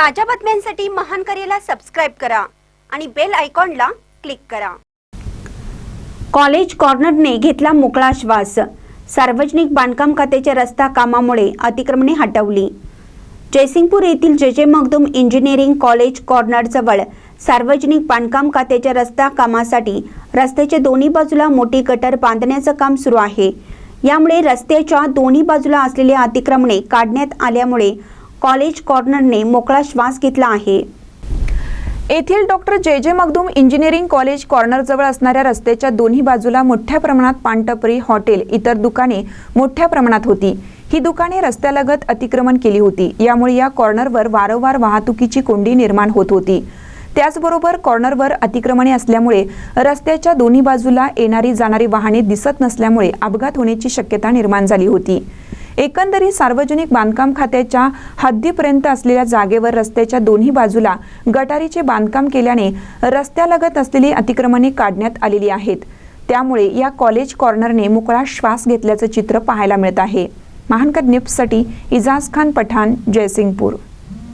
ताज्या बातम्यांसाठी महान करेला सबस्क्राईब करा आणि बेल आयकॉनला क्लिक करा. कॉलेज कॉर्नरने घेतला मोकळा श्वास. सार्वजनिक बांधकाम खात्याच्या रस्ता कामामुळे अतिक्रमणे हटवली. जयसिंगपूर येथील जे जे मगदूम इंजिनिअरिंग कॉलेज कॉर्नरजवळ सार्वजनिक बांधकाम खात्याच्या रस्ता कामासाठी रस्त्याच्या दोन्ही बाजूला मोठी गटर बांधण्याचं काम सुरू आहे. यामुळे रस्त्याच्या दोन्ही बाजूला असलेले अतिक्रमणे काढण्यात आल्यामुळे कॉलेज कॉर्नरने मोकळा श्वास घेतला आहे. येथील डॉक्टर जे. जे. मगदूम इंजिनिअरिंग कॉलेज कॉर्नरजवळ असणाऱ्या रस्त्याच्या दोन्ही बाजूला मोठ्या प्रमाणात पानटपरी हॉटेल इतर दुकाने मोठ्या प्रमाणात होती. ही दुकाने रस्त्यालगत अतिक्रमण केली होती. यामुळे या कॉर्नरवर वारंवार वाहतुकीची कोंडी निर्माण होत होती. त्याचबरोबर कॉर्नरवर अतिक्रमणे असल्यामुळे रस्त्याच्या दोन्ही बाजूला येणारी जाणारी वाहने दिसत नसल्यामुळे अपघात होण्याची शक्यता निर्माण झाली होती. एकंदरीत सार्वजनिक बांधकाम खात्याच्या हद्दीपर्यंत असलेल्या जागेवर रस्त्याच्या दोन्ही बाजूला गटारीचे बांधकाम केल्याने रस्त्यालगत असलेली अतिक्रमणे काढण्यात आलेली आहेत. त्यामुळे या कॉलेज कॉर्नरने मोकळा श्वास घेतल्याचं चित्र पाहायला मिळत आहे. महानकर न्यूजसाठी इजाज खान पठाण जयसिंगपूर.